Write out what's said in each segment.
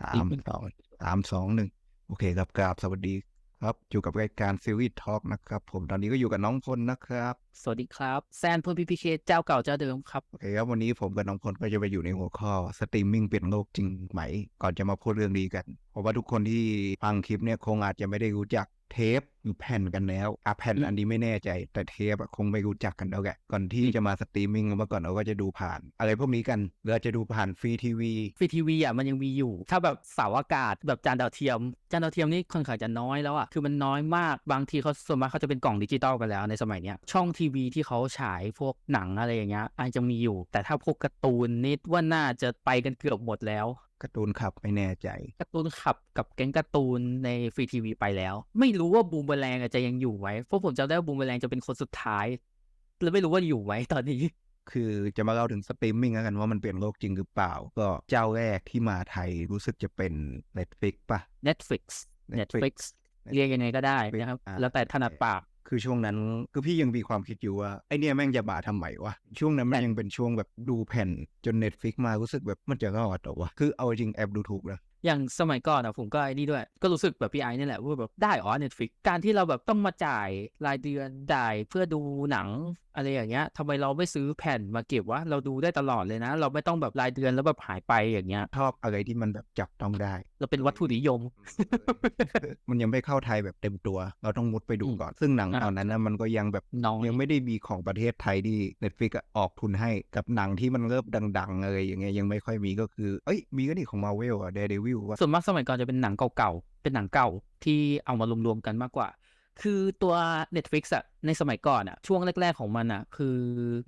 สามสองสามสองหนึ่งโอเคครับกราบสวัสดีครับอยู่กับรายการซีรีส์ทอล์กนะครับ ผมตอนนี้ก็อยู่กับน้องพลนะครับ สวัสดีครับ แซนพลพีพีเคเจ้าเก่าเจ้าเดิมครับโอเคครับวันนี้ผมกับน้องพลก็จะไปอยู่ในหัวข้อสตรีมมิ่งเปลี่ยนโลกจริงไหม ก่อนจะมาพูดเรื่องนี้กันเพราะว่าทุกคนที่ฟังคลิปเนี่ยคงอาจจะไม่ได้รู้จัก เทปหรือแผ่นกันแล้วอะแผ่นอืมอันนี้ไม่แน่ใจ แต่เทปอะคงไม่รู้จักกันแล้วแกก่อนที่จะมาสตรีมมิ่งเมื่อก่อนเราก็จะดูผ่าน อะไรพวกนี้กันหรืออาจจะดูผ่านฟรีทีวีฟรีทีวีอะมันยังมีอยู่ ถ้าแบบเสาอากาศแบบจานดาวเทียม จานดาวเทียมนี่ค่อนข้างจะน้อยแล้วอะคือมันน้อยมากบางทีเขาส่วนมากเขาจะเป็นกล่องดิจิตอลกันแล้วในสมัยเนี้ยช่องทีวีที่เขาฉายพวกหนังอะไรอย่างเงี้ยอาจจะมีอยู่ แต่ถ้าพวกการ์ตูนนิดว่าน่าจะไปกันเกือบหมดแล้ว การ์ตูนขับไม่แน่ใจการ์ตูนขับกับแก๊งการ์ตูนในฟรีทีวีไปแล้ว ไม่รู้ว่าบูมเบอแรงจะยังอยู่ไหมเพราะผมจำได้ว่าบูมเบอแรงจะเป็นคนสุดท้ายแล้วไม่รู้ว่าอยู่ไหมตอนนี้ คือจะมาเล่าถึงสตรีมมิ่งแล้วกันว่ามันเปลี่ยนโลกจริงหรือเปล่า ก็เจ้าแรกที่มาไทยรู้สึกจะเป็น Netflix ป่ะ Netflix Netflix เรียกยังไงก็ได้นะครับอ่าแล้วแต่ถนัดปาก คือช่วงนั้นคือพี่ยังมีความคิดอยู่ว่าไอเนี่ยแม่งจะบาทำไมวะช่วงนั้นมันแต่ยังเป็นช่วงแบบดูแผ่นจน Netflix มารู้สึกแบบมันจะรอดเหรอวะคือเอาจริงแอบดูถูกนะ อย่างสมัยก่อนอะผมก็ไอ้นี่ด้วย ก็รู้สึกแบบพี่ไอ้นี่แหละว่าแบบได้อ๋อ Netflix การที่เราแบบต้องมาจ่ายรายเดือนจ่ายเพื่อดูหนังอะไรอย่างเงี้ยทำไมเราไม่ซื้อแผ่นมาเก็บวะเราดูได้ตลอดเลยนะ เราไม่ต้องแบบรายเดือนแล้วแบบหายไปอย่างเงี้ยชอบอะไรที่มันแบบจับต้องได้ เราเป็นวัตถุนิยม มันยังไม่เข้าไทยแบบเต็มตัว เราต้องมุดไปดูอืมก่อน ซึ่งหนังอะตอนนั้นนะมันก็ยังแบบน้อยยังไม่ได้มีของประเทศไทยที่ Netflix อะออกทุนให้กับหนังที่มันเริ่มดังๆอะไรอย่างเงี้ยยังไม่ค่อยมีก็คือเอ้ยมีก็นี่ของ Marvel อะ Daredevil ว่าส่วนมากสมัยก่อนจะเป็นหนังเก่าๆ เป็นหนังเก่าที่เอามารวมๆกันมากกว่า คือตัว Netflix อะ ในสมัยก่อนอะช่วงแรก ๆของมันอะคือ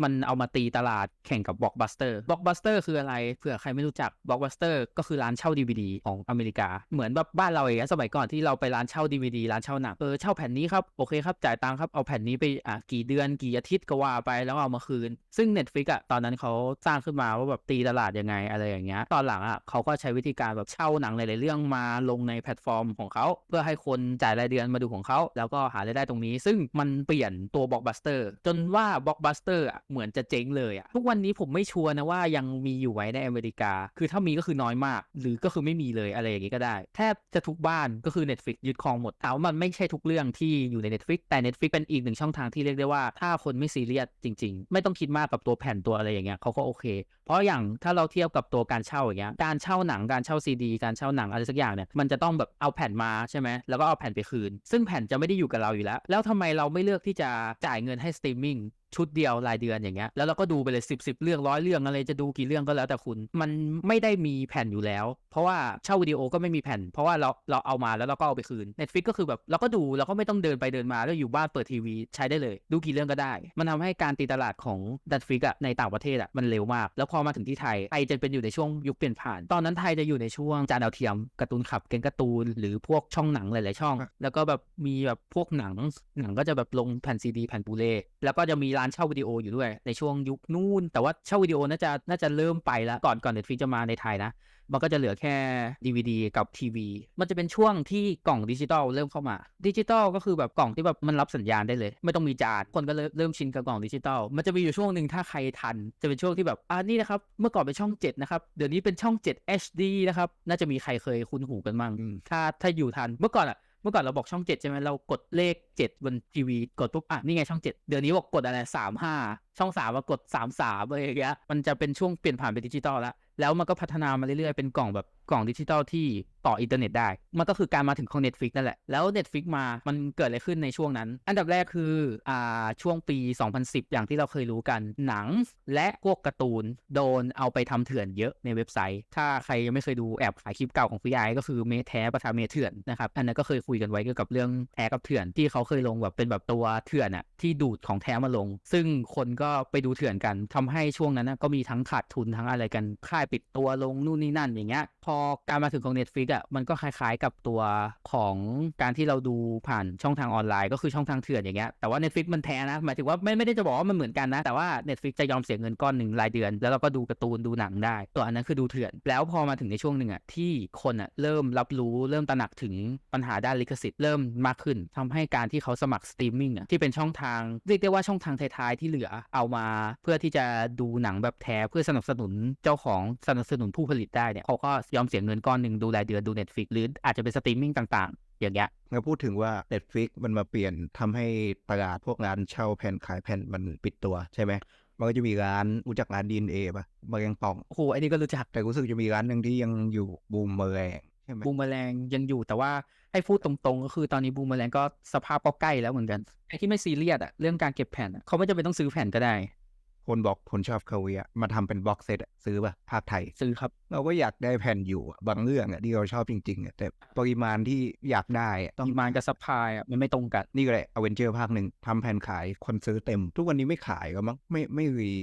มันเอามาตีตลาดแข่งกับ Blockbuster Blockbuster คืออะไรเผื่อใครไม่รู้จัก Blockbuster ก็คือร้านเช่า DVD ของอเมริกา เหมือนแบบบ้านเราเองอะสมัยก่อนที่เราไปร้านเช่า DVD ร้านเช่าหนังเออเช่าแผ่นนี้ครับโอเคครับจ่ายตังค์ครับเอาแผ่นนี้ไปอะกี่เดือนกี่อาทิตย์ก็ว่าไปแล้วเอามาคืน ซึ่ง Netflix อะตอนนั้นเขาสร้างขึ้นมาว่าแบบตีตลาดยังไงอะไรอย่างเงี้ยตอนหลังอะเขาก็ใช้วิธีการแบบเช่าหนังหลายๆเรื่องมาลงในแพลตฟอร์มของเขาเพื่อให้คนจ่ายรายเดือนมาดูของเขาแล้วก็หารายได้ตรงนี้ ซึ่งมันเปลี่ยนตัวบล็อกบัสเตอร์จนว่าบล็อกบัสเตอร์อะเหมือนจะเจ๊งเลยอะทุกวันนี้ผมไม่ชัวร์นะว่ายังมีอยู่ไว้ในอเมริกา คือถ้ามีก็คือน้อยมาก หรือก็คือไม่มีเลยอะไรอย่างงี้ก็ได้ แทบจะทุกบ้านก็คือ Netflix ยึดครองหมดถามว่ามันไม่ใช่ทุกเรื่องที่อยู่ใน Netflix แต่ Netflix เป็นอีกหนึ่งช่องทางที่เรียกได้ว่าถ้าคนไม่ซีเรียสจริง ๆ ไม่ต้องคิดมากกับตัวแผ่นตัวอะไรอย่างเงี้ยเขาก็โอเค เพราะอย่างถ้าเราเทียบกับตัวการเช่าอย่างเงี้ยการเช่าหนังการเช่าซีดีการเช่าหนังอะไรสักอย่างเนี่ยมันจะต้องแบบเอาแผ่นมาใช่ไหมแล้วก็เอาแผ่นไปคืน ซึ่งแผ่นจะไม่ได้อยู่กับเราอยู่แล้ว แล้วทำไมเราไม่เลือกที่จะจ่ายเงินให้สตรีมมิ่ง ชุดเดียวรายเดือนอย่างเงี้ยแล้วเราก็ดูไปเลยสิบสิบเรื่องร้อยเรื่องอะไรจะดูกี่เรื่องก็แล้วแต่คุณ มันไม่ได้มีแผ่นอยู่แล้ว เพราะว่าเช่าวิดีโอก็ไม่มีแผ่น เพราะว่าเราเราเอามาแล้วเราก็เอาไปคืน Netflix ก็คือแบบเราก็ดูเราก็ไม่ต้องเดินไปเดินมาแล้วอยู่บ้านเปิดทีวีใช้ได้เลย ดูกี่เรื่องก็ได้ มันทำให้การตีตลาดของ Netflix อะในต่างประเทศอะมันเร็วมาก แล้วพอมาถึงที่ไทยไทยจะเป็นอยู่ในช่วงยุคเปลี่ยนผ่าน ตอนนั้นไทยจะอยู่ในช่วงจานดาวเทียมการ์ตูนขับเกมการ์ตูนหรือพวกช่องหนังหลายๆช่อง แล้วก็แบบมีแบบพวกหนังหนังก็จะแบบลงแผ่นซีดีแผ่นบูเล่แล้วก็จะมีร้านเช่าวิดีโออยู่ด้วย ในช่วงยุคนู่น แต่ว่าเช่าวิดีโอน่าจะน่าจะเริ่มไปแล้วก่อนก่อน Netflix จะมาในไทยนะ มันก็จะเหลือแค่ DVD กับทีวีมันจะเป็นช่วงที่กล่องดิจิตอลเริ่มเข้ามาดิจิตอลก็คือแบบกล่องที่แบบมันรับสัญญาณได้เลย ไม่ต้องมีจานคนก็เริ่มเริ่มชินกับกล่องดิจิตอลมันจะมีอยู่ช่วงหนึ่งถ้าใครทัน จะเป็นช่วงที่แบบอ่านี่นะครับเมื่อก่อนเป็นช่อง 7 นะครับเดี๋ยวนี้เป็นช่อง 7 HD นะครับน่าจะมีใครเคยคุ้นหูกันบ้างอืมถ้าถ้าอยู่ทันเมื่อก่อนอะ เมื่อก่อนเราบอกช่องเจ็ดใช่ไหมเรากดเลขเจ็ดบนทีวีกดปุ๊บอะนี่ไงช่องเจ็ดเดี๋ยวนี้บอกกดอะไรสามห้า ช่อง3มากด3 3อะไรอย่างเงี้ยมันจะเป็นช่วงเปลี่ยนผ่านเป็นดิจิตอลแล้วแล้วมันก็พัฒนามาเรื่อยๆ เป็นกล่องแบบกล่องดิจิตอลที่ต่ออินเทอร์เน็ตได้ มันก็คือการมาถึงของ Netflix นั่นแหละ แล้ว Netflix มา มันเกิดอะไรขึ้นในช่วงนั้น อันดับแรกคือ อ่า ช่วงปี 2010 อย่างที่เราเคยรู้กัน หนังและพวกการ์ตูนโดนเอาไปทำเถื่อนเยอะในเว็บไซต์ ถ้าใครยังไม่เคยดูแอบขายคลิปเก่าของพี่ไอก็คือเมแท้ประทาเมเถื่อนนะครับ อันนั้นก็เคยคุยกันไว้เกี่ยวกับเรื่องแท้กับเถื่อนที่เขาเคยลงแบบเป็นแบบตัวเถื่อนอะที่ดูดของแท้มาลง ซึ่งคนก็็ไปดูเถื่อนกันทำให้ช่วงนั้นนะก็มีทั้งขาดทุนทั้งอะไรกันค่ายปิดตัวลงนู่นนี่นั่นอย่างเงี้ย พอการมาถึงของ Netflix อะมันก็คล้ายๆกับตัวของการที่เราดูผ่านช่องทางออนไลน์ก็คือช่องทางเถื่อนอย่างเงี้ยแต่ว่า Netflix มันแท้นะหมายถึงว่าไม่ไม่ได้จะบอกว่ามันเหมือนกันนะ แต่ว่า Netflix จะยอมเสียเงินก้อนหนึ่งรายเดือน แล้วเราก็ดูการ์ตูนดูหนังได้ตัวอันนั้นคือดูเถื่อน แล้วพอมาถึงในช่วงหนึ่งอะที่คนอะเริ่มรับรู้เริ่มตระหนักถึงปัญหาด้านลิขสิทธิ์เริ่มมากขึ้นทำให้การที่เขาสมัครสตรีมมิ่งอะที่เป็นช่องทางเรียกได้ว่าช่องทางท้ายๆที่เหลือเอามาเพื่อที่จะดูหนังแบบแท้เพื่อสนับสนุนเจ้าของสนับสนุนผู้ผลิตได้เนี่ยเขาก็ยอมเสียเงินก้อนหนึ่งดูรายเดือนดู Netflix หรืออาจจะเป็นสตรีมมิ่งต่างๆ อย่างเงี้ยเราพูดถึงว่า Netflix มันมาเปลี่ยนทำให้ตลาดพวกร้านเช่าแผ่นขายแผ่นมันปิดตัวใช่ไหมมันก็จะมีร้านรู้จักร้าน DNA ป่ะบางยังปองโอ้โหอันนี้ก็รู้จักแต่รู้สึกจะมีร้านหนึ่งที่ยังอยู่บูมเมอแรง ใช่ไหมบูมแมลงยังอยู่แต่ว่าให้พูดตรงๆ ก็คือตอนนี้บูมแมลงก็สภาพก็ใกล้แล้วเหมือนกันไอ้ที่ไม่ซีเรียสอะเรื่องการเก็บแผ่นอะเขาไม่จำเป็นต้องซื้อแผ่นก็ได้ คนบอกคนชอบคาเวียมาทำเป็นบ็อกเซตซื้อป่ะภาคไทย ซื้อครับ เราก็อยากได้แผ่นอยู่อะบางเรื่องอะที่เราชอบจริงๆอะแต่ปริมาณที่อยากได้อะต้องดีมานกับซัพพลายอะมันไม่ตรงกัน นี่ก็แหละอเวนเจอร์ภาคหนึ่งทำแผ่นขายคนซื้อเต็ม ทุกวันนี้ไม่ขายก็มั้งไม่ไม่รี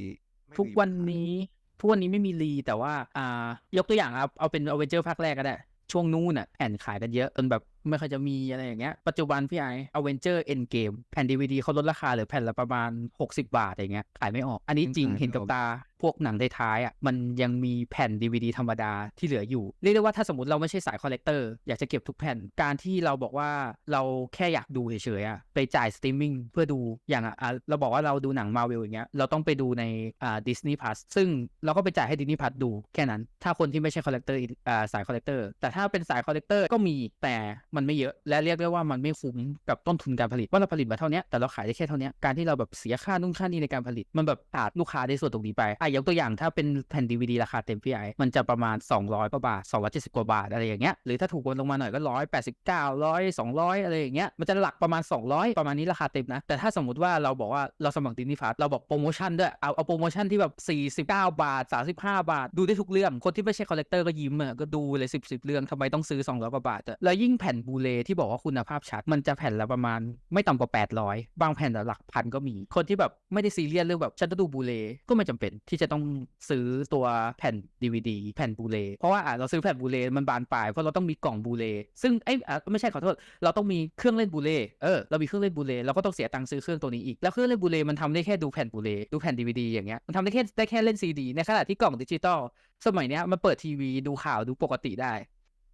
ไม่ทุกรีวันนี้ทุกวันนี้ไม่มีรีแต่ว่าอ่ายกตัวอย่างครับเอาเป็นอเวนเจอร์ภาคแรกก็ได้ ช่วงนู้นอะแผ่นขายกันเยอะจนแบบ ไม่ค่อยจะมีอะไรอย่างเงี้ย ปัจจุบันพี่ไออเวนเจอร์เอ็นเกมแผ่นดีวดีเขาลดราคาเหลือแผ่นละประมาณ 60 บาทอย่างเงี้ยขายไม่ออก อันนี้จริงเห็นกับตาพวกหนังท้ายๆอะมันยังมีแผ่นดีวดีธรรมดาที่เหลืออยู่ เรียกได้ว่าถ้าสมมติเราไม่ใช่สายคอลเลกเตอร์อยากจะเก็บทุกแผ่นการที่เราบอกว่าเราแค่อยากดูเฉยๆอะไปจ่ายสตรีมมิ่งเพื่อดูอย่างอะอะเราบอกว่าเราดูหนังมาเวลอย่างเงี้ยเราต้องไปดูในอ่าดิสนีย์พลัสซึ่งเราก็ไปจ่ายให้ดิสนีย์พลัสดูแค่นั้น ถ้าคนที่ไม่ใช่คอลเลกเตอร์อ่าสายคอลเลกเตอร์แต่ถ้าเป็นสายคอลเลกเตอร์ก็มีแต่มันไม่เยอะและเรียกได้ว่ามันไม่คุ้มกับต้นทุนการผลิตว่าเราผลิตมาเท่านี้แต่เราขายได้แค่เท่านี้การที่เราแบบเสียค่านู่นค่านี่ในการผลิต มันแบบขาดลูกค้าได้ส่วนตรงนี้ไปอะยกตัวอย่างถ้าเป็นแผ่นดีวีดีราคาเต็มพี่ไอมันจะประมาณ 200กว่าบาท270กว่าบาทอะไรอย่างเงี้ยหรือถ้าถูกลงมาหน่อยก็189 100 200 อะไรอย่างเงี้ยมันจะหลักประมาณ 200 ประมาณนี้ราคาเต็มนะ แต่ถ้าสมมติว่าเราบอกว่าเราสมัครดิสนีย์พาร์เราบอกโปรโมชั่นด้วยเอาเอาโปรโมชั่นที่แบบ49 บาท 35 บาท ดูได้ทุกเรื่องคนที่ไม่ใช่คอลเลกเตอร์ก็ยิ้มอะก็ดูเลย10 10 เรื่องทำไมต้องซื้อ200กว่าบาทอะแล้วยิ่งแผ่นบูเลที่บอกว่าคุณภาพชัด มันจะแผ่นละประมาณไม่ต่ำกว่า 800 บางแผ่นอะหลักพันก็มี คนที่แบบไม่ได้ซีเรียสเรื่องแบบฉันจะดูบูเลก็ไม่จำเป็นที่จะต้องซื้อตัวแผ่น DVD แผ่นบูเลเพราะว่าเราซื้อแผ่นบูเลมันบานปลายเพราะเราต้องมีกล่องบูเลซึ่งไอ้ยอะไม่ใช่ขอโทษเราต้องมีเครื่องเล่นบูเลเออเรามีเครื่องเล่นบูเลเราก็ต้องเสียตังค์ซื้อเครื่องตัวนี้อีกแล้วเครื่องเล่นบูเลมันทำได้แค่ดูแผ่นบูเลดูแผ่นดีวดีอย่างเงี้ยมันทำได้แค่ได้แค่เล่นซีดีในขณะที่กล่องดิจิตอลสมัยเนี้ยมันเปิดทีวีดูข่าวดูปกติได้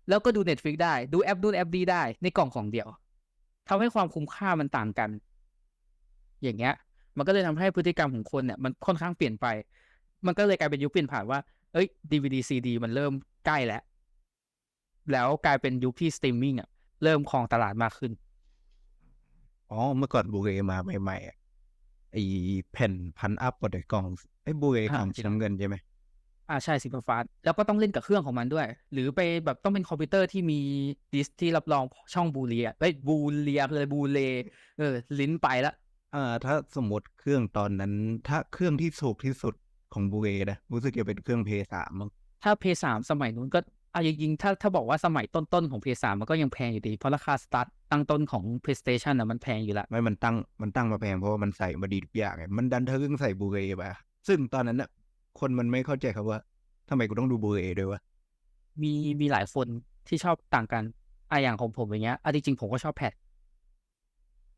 แล้วก็ดู Netflix ได้ดูแอปดูแอปดีได้ในกล่องของเดียวทำให้ความคุ้มค่ามันต่างกัน อย่างเงี้ย มันก็เลยทำให้พฤติกรรมของคนเนี่ยมันค่อนข้างเปลี่ยนไป มันก็เลยกลายเป็นยุคเปลี่ยนผ่านว่าเอ้ย DVD CD มันเริ่มใกล้แล้ว แล้วกลายเป็นยุคที่สตรีมมิ่งอะเริ่มครองตลาดมากขึ้นอ๋อเมื่อก่อนบูเรมาใหม่ๆอะไอแผ่นพันอัพบนในกล่องไอ้บูเรอ่าของสีน้ำเงินใช่ไหม อ่าใช่สีฟ้าๆแล้วก็ต้องเล่นกับเครื่องของมันด้วย หรือไปแบบต้องเป็นคอมพิวเตอร์ที่มีดิสก์ที่รับรองช่องบูเลียเอ้ยบูเลียเลยบูเลเออลิ้นไปละอ่าถ้าสมมติเครื่องตอนนั้น ถ้าเครื่องที่ถูกที่สุดของบูเรนะรู้สึกจะเป็นเครื่องเพย์สามมั้งถ้าเพย์สามสมัยนู้นก็อะจริงๆถ้าถ้าบอกว่าสมัยต้นๆของเพย์สามมันก็ยังแพงอยู่ดี เพราะราคาสตาร์ทตั้งต้นของ PlayStation อะมันแพงอยู่ละไม่มันตั้งมันตั้งมาแพงเพราะว่ามันใส่มาดีทุกอย่างไงมันดันเธอเรื่องใส่บูเรไปซึ่งตอนนั้นน่ะ คนมันไม่เข้าใจครับว่าทำไมกูต้องดูบูเรด้วยวะมีมีหลายคนที่ชอบต่างกันอะอย่างของผมอย่างเงี้ยอะจริงๆผมก็ชอบแพด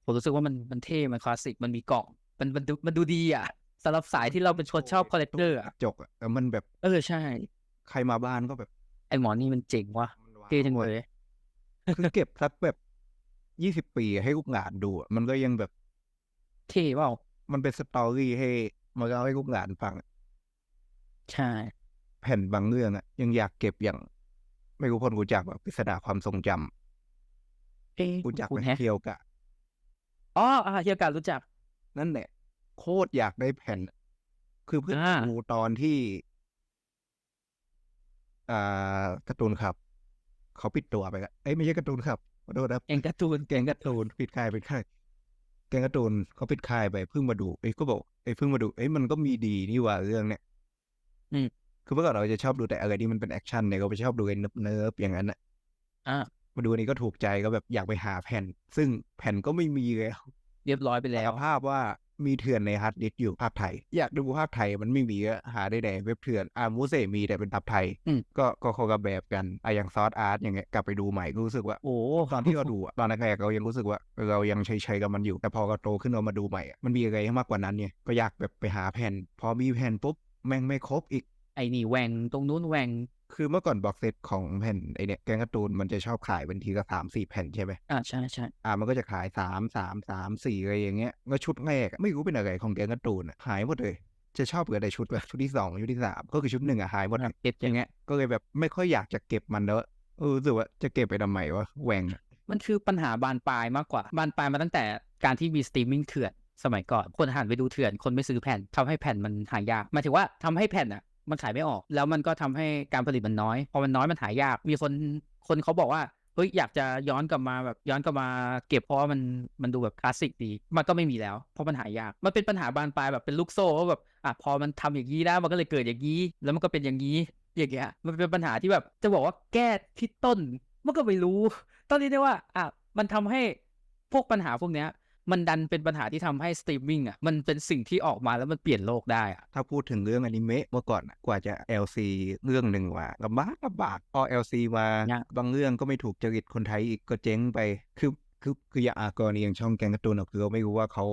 ผมรู้สึกว่ามันมันเท่ มันคลาสสิก มันมีกล่อง มันมันดูมันดูดีอะสำหรับสายที่เราเป็นคนชอบคอลเลกเตอร์อะจกอะแล้วมันแบบ เออใช่ ใครมาบ้านก็แบบ ไอหมอนี่มันเจ๋งว่ะมันว้าวเท่จังเลยคือเก็บสักแบบยี่สิบปีให้ลูกหลานดูอะมันก็ยังแบบ เท่เปล่ามันเป็นสตอรี่ให้มาเล่าให้ลูกหลานฟัง ใช่ แผ่นบางเรื่องอะยังอยากเก็บอย่าง ไม่รู้คนรู้จักแบบปริศนาความทรงจำเอ๊ะรู้จักคุไหณมแฮะเคียวกะอ๋ออะเฮียการรู้จัก นั่นแหละ โคตรอยากได้แผ่น คือเพื่อนอ่าดูตอนที่ อ่าการ์ตูนครับ เขาปิดตัวไปละเอ้ยไม่ใช่การ์ตูนครับขอโทษครับเองการ์ตูนแกงการ์ตูนปิดค่ายปิดค่ายแกงการ์ตูนเขาปิดค่ายไปเพิ่งมาดูเอ้ยก็บอกเอ้ยเพิ่งมาดูเอ้ยมันก็มีดีนี่หว่าเรื่องเนี้ยอืม คือเมื่อก่อนเราจะชอบดูแต่อะไรที่มันเป็นแอคชั่นเนี่ยก็ไปชอบดูไอ้เนิบเนิบๆอย่างนั้นอะอะมาดูอันนี้ก็ถูกใจก็แบบอยากไปหาแผ่น ซึ่งแผ่นก็ไม่มีเลยเรียบร้อยไปแล้แล้ววภาพว่ามีเถื่อนในฮาร์ดดิสก์อยู่ภาพไทย อยากดูภาพไทยมันไม่มีก็หาได้แต่เว็บเถื่อนอ่ามูเซมีแต่เป็นภาพไทยอืมก็ก็คนละแบบกันอะอย่างซอสอาร์ตอย่างเงี้ยกลับไปดูใหม่ก็รู้สึกว่าโอ้ตอนที่เราดูอะตอนแรกๆเรายังรู้สึกว่า เรายังเฉยๆกับมันอยู่ แต่พอเราโตขึ้นเรามาดูใหม่อะมันมีอะไรให้มากกว่านั้นเนี่ยก็อยากแบบไปหาแผ่น พอมีแผ่นปุ๊บ แม่งไม่ครบอีก ไอ้นี่แหวงตรงนู้นแหวงคือเมื่อก่อนบ็อกเซตของแผ่นไอเนี่ยแกงการ์ตูนมันจะชอบขายเป็นทีละสามสี่แผ่นใช่ไหมอ่าใช่ใช่อ่ามันก็จะขายสามสามสามสี่อะไรอย่างเงี้ยก็ชุดแรกอะไม่รู้เป็นอะไรของแกงการ์ตูนอะหายหมดเลย จะชอบเหลือแต่ชุดแบบชุดที่สองชุดที่สามก็คือชุดหนึ่งอะหายหมดเก็ตอย่างเงี้ยก็เลยแบบไม่ค่อยอยากจะเก็บมันแล้วเออรู้สึกว่าจะเก็บไปทำไมวะแหวงอะมันคือปัญหาบานปลายมากกว่าบานปลายมาตั้งแต่การที่มีสตรีมมิ่งเถื่อน สมัยก่อนคนหันไปดูเถื่อนคนไม่ซื้อแผ่นทำให้แผ่นมันหายากหมายถึงว่าทำให้แผ่นอะมันขายไม่ออก แล้วมันก็ทำให้การผลิตมันน้อย พอมันน้อยมันหายาก มีคนคนเขาบอกว่าเฮ้ยอยากจะย้อนกลับมาแบบย้อนกลับมาเก็บเพราะว่ามันมันดูแบบคลาสสิกดี มันก็ไม่มีแล้ว เพราะมันหายาก มันเป็นปัญหาบานปลายแบบเป็นลูกโซ่ว่าแบบอะพอมันทำอย่างนี้ได้มันก็เลยเกิดอย่างนี้ แล้วมันก็เป็นอย่างนี้อย่างเงี้ยมันเป็นปัญหาที่แบบจะบอกว่าแก้ที่ต้นมันก็ไม่รู้ ตอนนี้ได้ว่าอะมันทำให้พวกปัญหาพวกเนี้ย มันดันเป็นปัญหาที่ทำให้สตรีมมิ่งอะมันเป็นสิ่งที่ออกมาแล้วมันเปลี่ยนโลกได้อะถ้าพูดถึงเรื่องอนิเมะเมื่อก่อนอะกว่าจะ LC เรื่องหนึ่งว่าลำบากลำบากพอ LC มายากบางเรื่องก็ไม่ถูกจริตคนไทยอีกก็เจ๊งไปคือคือคืออย่างอากรณีอย่างช่องแกงการ์ตูนอะคือเราไม่รู้ว่าเขา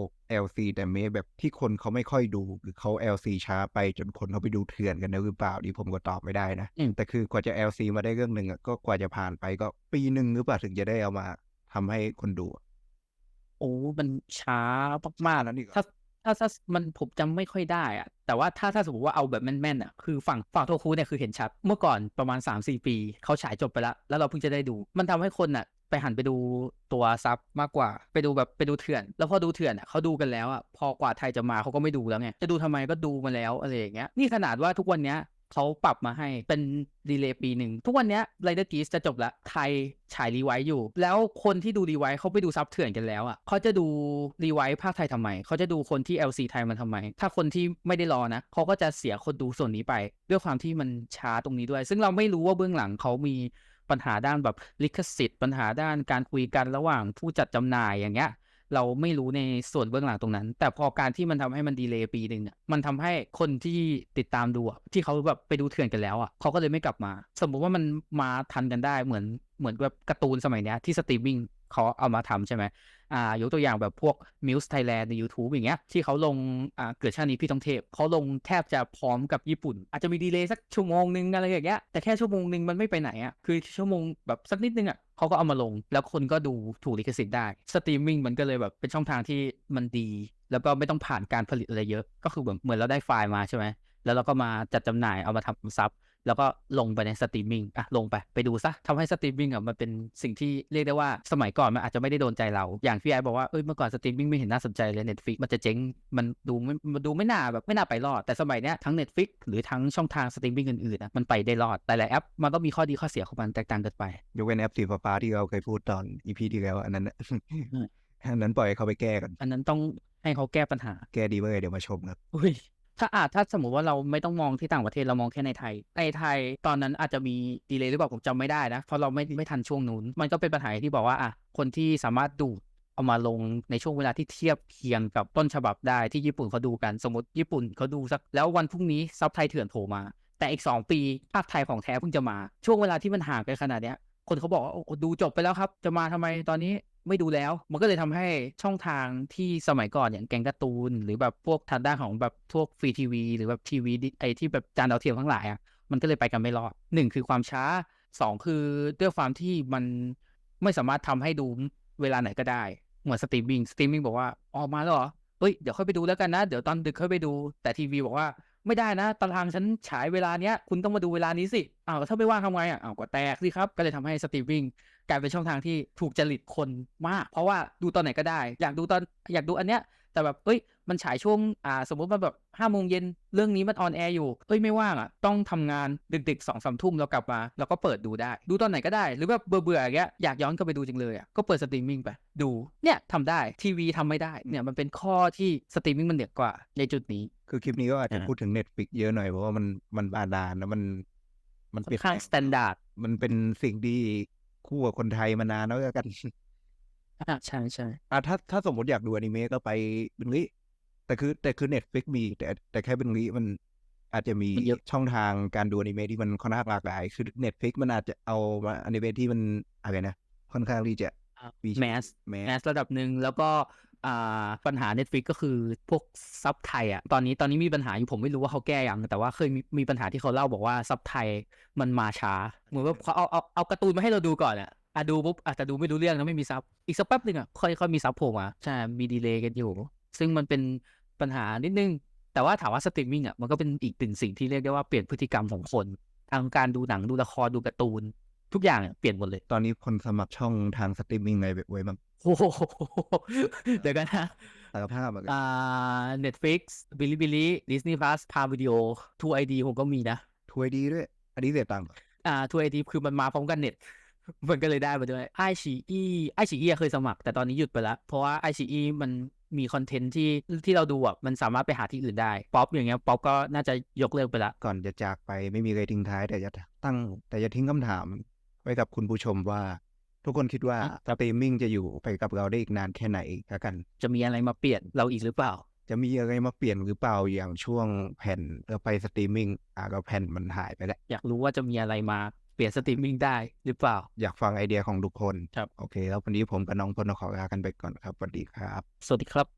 LC แต่เมะแบบที่คนเขาไม่ค่อยดูหรือเขา LC ช้าไปจนคนเขาไปดูเถื่อนกันนะหรือเปล่าดีผมก็ตอบไม่ได้นะอืมแต่คือกว่าจะ LC มาได้เรื่องหนึ่งอะก็กว่าจะผ่านไปก็ปีหนึ่งหรือเปล่าถึงจะได้เอามาทำให้คนดูอะ โอ้มันช้ามากนั่นอีกเหรอๆถ้าถ้าถ้ามันผมจำไม่ค่อยได้อะแต่ว่าถ้าถ้าสมมติว่าเอาแบบแม่นๆอะคือฝั่งฝั่งโทคูเนี่ยคือเห็นชัด เมื่อก่อนประมาณ 3-4 ปี เขาฉายจบไปแล้ว แล้วเราเพิ่งจะได้ดู มันทำให้คนอะ ไปหันไปดูตัวซับมากกว่า ไปดูแบบไปดูเถื่อน แล้วพอดูเถื่อนอะเขาดูกันแล้วอะพอกว่าไทยจะมาเขาก็ไม่ดูแล้วไงจะดูทำไมก็ดูมาแล้วอะไรอย่างเงี้ยนี่ขนาดว่าทุกวันเนี้ย เขาปรับมาให้เป็นดีเลย์ปีหนึ่ง ทุกวันนี้ไรเดอร์กีสจะจบล้วไทยฉายรีไวซ์อยู่ แล้วคนที่ดูรีไวซ์เขาไปดูซับเถื่อนกันแล้วอะเขาจะดูรีไวซ์ภาคไทยทำไม เขาจะดูคนที่ LC ไทยมันทำไม ถ้าคนที่ไม่ได้รอนะเขาก็จะเสียคนดูส่วนนี้ไป ด้วยความที่มันช้าตรงนี้ด้วย ซึ่งเราไม่รู้ว่าเบื้องหลังเขามีปัญหาด้านแบบลิขสิทธิ์ ปัญหาด้านการคุยกันระหว่างผู้จัดจำหน่ายอย่างเงี้ย เราไม่รู้ในส่วนเบื้องหลังตรงนั้น แต่พอการที่มันทำให้มันดีเลย์ปีหนึ่งเนี่ยมันทำให้คนที่ติดตามดูอะที่เขาแบบไปดูเถื่อนกันแล้วอะเขาก็เลยไม่กลับมา สมมุติว่ามันมาทันกันได้เหมือนเหมือนแบบการ์ตูนสมัยเนี้ยที่สตรีมมิ่ง เขาเอามาทำใช่ไหมอ่ายกตัวอย่างแบบพวก Muse Thailand ใน YouTube อย่างเงี้ยที่เขาลงอ่าเกิดชาตินี้พี่ต้องเทพเขาลงแทบจะพร้อมกับญี่ปุ่น อาจจะมีดีเลย์สักชั่วโมงนึงอะไรอย่างเงี้ยแต่แค่ชั่วโมงนึงมันไม่ไปไหนอะคือชั่วโมงแบบสักนิดนึงอะเขาก็เอามาลง แล้วคนก็ดูถูกลิขสิทธิ์ได้สตรีมมิ่งมันก็เลยแบบเป็นช่องทางที่มันดี แล้วก็ไม่ต้องผ่านการผลิตอะไรเยอะ ก็คือแบบเหมือนเราได้ไฟล์มาใช่ไหมแล้วเราก็มาจัดจำหน่ายเอามาทำซับ แล้วก็ลงไปในสตรีมมิ่งอะลงไปไปดูซะทำให้สตรีมมิ่งอะมันเป็นสิ่งที่เรียกได้ว่าสมัยก่อนมันอาจจะไม่ได้โดนใจเรา อย่างพี่ไอบอกว่าเอ้ยเมื่อก่อนสตรีมมิ่งไม่เห็นน่าสนใจเลย Netflix มันจะเจ๊งมันดูไม่มันดูไม่น่าแบบไม่น่าไปรอด แต่สมัยเนี้ยทั้ง Netflix หรือทั้งช่องทางสตรีมมิ่งอื่นๆอะมันไปได้รอดแต่ละแอปมันก็มีข้อดีข้อเสียของมันแตกต่างกันไปยกเว้นแอปสีฟ้าๆที่เราเคยพูดตอนอีพีที่แล้วอันนั้นน่ะอืมอันนั้นปล่อยให้เขาไปแก้กัน อันนั้นต้องให้เขาแก้ปัญหา แก้ดีเมื่อไหร่เดี๋ยวมาชมครับอุ้ย ถ้าอาจถ้าสมมติว่าเราไม่ต้องมองที่ต่างประเทศเรามองแค่ในไทย ในไทยตอนนั้นอาจจะมีดีเลย์หรือเปล่าผมจำไม่ได้นะ เพราะเราไม่ไม่ทันช่วงนู้น มันก็เป็นปัญหาที่บอกว่าอะคนที่สามารถดูดเอามาลงในช่วงเวลาที่เทียบเคียงกับต้นฉบับได้ที่ญี่ปุ่นเขาดูกันสมมติญี่ปุ่นเขาดูสักแล้ววันพรุ่งนี้ซับไทยเถื่อนโผล่มา แต่อีก 2 ปีภาคไทยของแท้เพิ่งจะมา ช่วงเวลาที่มันห่างกันขนาดเนี้ยคนเขาบอกว่าโอ้ดูจบไปแล้วครับ จะมาทำไมตอนนี้ ไม่ดูแล้ว มันก็เลยทำให้ช่องทางที่สมัยก่อนอย่างแกงการ์ตูน หรือแบบพวกทางด้านของแบบพวกฟรีทีวี หรือแบบทีวีไอที่แบบจานดาวเทียมทั้งหลายอะมันก็เลยไปกันไม่รอดหนึ่งคือความช้าสองคือด้วยความที่มันไม่สามารถทำให้ดูเวลาไหนก็ได้ เหมือนสตรีมมิ่งสตรีมมิ่งบอกว่าออกมาแล้วเหรอเฮ้ยเดี๋ยวค่อยไปดูแล้วกันนะ เดี๋ยวตอนดึกค่อยไปดูแต่ทีวีบอกว่าไม่ได้นะ ตารางฉันฉายเวลาเนี้ย คุณต้องมาดูเวลานี้สิอ้าวถ้าไม่ว่างทำไงอะอ้าวก็แตกสิครับ ก็เลยทำให้สตรีมมิ่ง กลายเป็นช่องทางที่ถูกจริตคนมาก เพราะว่าดูตอนไหนก็ได้ อยากดูตอนอยากดูอันเนี้ย แต่แบบเอ้ยมันฉายช่วงอ่าสมมติว่าแบบห้าโมงเย็นเรื่องนี้มันออนแอร์อยู่เอ้ยไม่ว่างอะต้องทำงานดึกๆสองสามทุ่มแล้วกลับมาแล้วก็เปิดดูได้ ดูตอนไหนก็ได้ หรือแบบเบื่อๆอย่างเงี้ยอยากย้อนกลับไปดูจังเลยอะก็เปิดสตรีมมิ่งไปดูเนี่ยทำได้ทีวีทำไม่ได้เนี่ยมันเป็นข้อที่สตรีมมิ่งมันเหนือกว่าในจุดนี้ คือคลิปนี้ก็อาจจะอ่าพูดถึง Netflix เยอะหน่อยเพราะว่ามันมันบาดาลแล้วมันมันค่อเปลี่ยนนข้างแปลสแตนดาร์ดมันเป็นสิ่งที่ คู่กับคนไทยมานานแล้วกันอ่าใช่ใช่อะถ้าถ้าสมมติอยากดูอนิเมะก็ไปบึงลิแต่คือ แต่คือ Netflix มี แต่แต่แค่บึงลิมันอาจจะมีช่องทางการดูอนิเมะที่มันค่อนข้างหลากหลาย คือ Netflix มันอาจจะเอามาอนิเมะที่มันอะไรนะค่อนข้างที่จะมีแมสแมแมสสระดับหนึ่งแล้วก็อ่า ปัญหา Netflix ก็คือพวกซับไทยอะตอนนี้ตอนนี้มีปัญหาอยู่ผมไม่รู้ว่าเขาแก้ยังแต่ว่าเคยมีมีปัญหาที่เขาเล่าบอกว่าซับไทยมันมาช้า เหมือนว่าเขาเอาเอาเอาการ์ตูนมาให้เราดูก่อนอะอะดูปุ๊บอาจจะดูไม่รู้เรื่องนะไม่มีซับอีกสักแป๊บหนึ่งอะค่อยค่อยมีซับโผล่มาใช่มีดีเลย์กันอยู่ ซึ่งมันเป็นปัญหานิดนึง แต่ว่าถามว่าสตรีมมิ่งอะมันก็เป็นอีกหนึ่งสิ่งที่เรียกได้ว่าเปลี่ยนพฤติกรรมของคนทางการดูหนังดูละครดูการ์ตูน ทุกอย่างเนี่ยเปลี่ยนหมดเลย ตอนนี้คนสมัครช่องทางสตรีมมิ่งอะไรไว้บ้างโอ้โหเดี๋ยวกันนะสารภาพอะอ่า Netflix Bilibili Disney Plus Prime Video 2 ID ผมก็มีนะทัวร์ดีด้วย อันนี้เสียตังค์เหรออ่า2 ID คือมันมาพร้อมกันเน็ต มันก็เลยได้มาด้วยไอชีอีไอชีอีเคยสมัคร แต่ตอนนี้หยุดไปแล้ว เพราะว่าไอชีอีมันมีคอนเทนต์ที่ที่เราดูอะมันสามารถไปหาที่อื่นได้ ป๊อปอย่างเงี้ยป๊อปก็น่าจะยกเลิกไปละ ก่อนจะจากไปไม่มีอะไรทิ้งท้ายแต่จะตั้งแต่จะทิ้งคำถาม ไว้กับคุณผู้ชมว่า ทุกคนคิดว่าสตรีมมิ่งจะอยู่ไปกับเราได้อีกนานแค่ไหนแล้วกัน จะมีอะไรมาเปลี่ยนเราอีกหรือเปล่า จะมีอะไรมาเปลี่ยนหรือเปล่าอย่างช่วงแผ่นเราไปสตรีมมิ่งอะเราแผ่นมันหายไปแล้วอยากรู้ว่าจะมีอะไรมาเปลี่ยนสตรีมมิ่งได้หรือเปล่า อยากฟังไอเดียของทุกคนครับโอเค แล้ววันนี้ผมกับน้องพลขอลากันไปก่อนครับสวัสดีครับ สวัสดีครับ